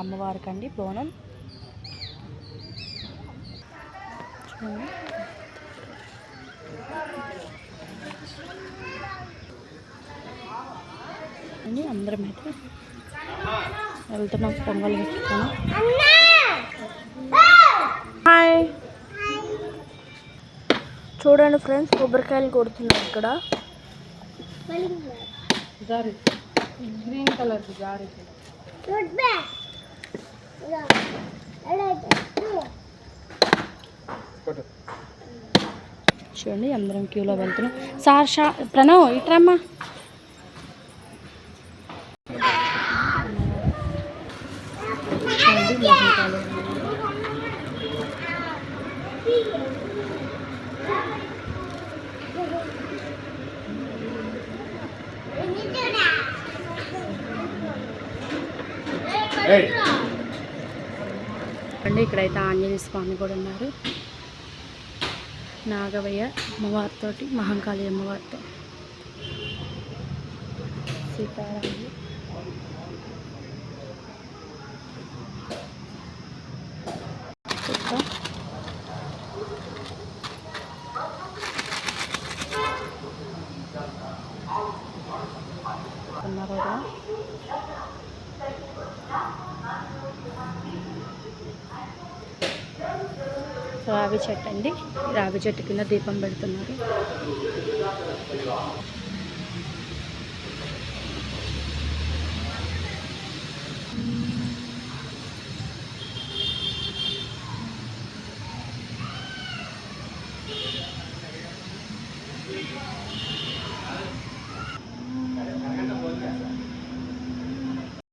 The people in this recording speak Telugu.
అమ్మవారికి అండి బోనం. అండి అందరం అయితే వెళ్తున్నాం పొంగల్ హాయ్. చూడండి ఫ్రెండ్స్ కొబ్బరికాయలు కొడుతున్నాం ఇక్కడ. గ్రీన్ కలర్ జారి. చూడండి అందరం క్యూలో వెళ్తున్నాం. సార్ షా ప్రణవ్ ఇట్రమ్మా. అండి ఇక్కడైతే ఆంజనేయ స్వామి కూడా ఉన్నారు. నాగవయ్య అమ్మవారితోటి మహంకాళి అమ్మవారితో సీతారాములు కుక్క. ఉన్నారు రావి చెట్టు అండి రావి చెట్టు కింద దీపం పెడుతున్నారు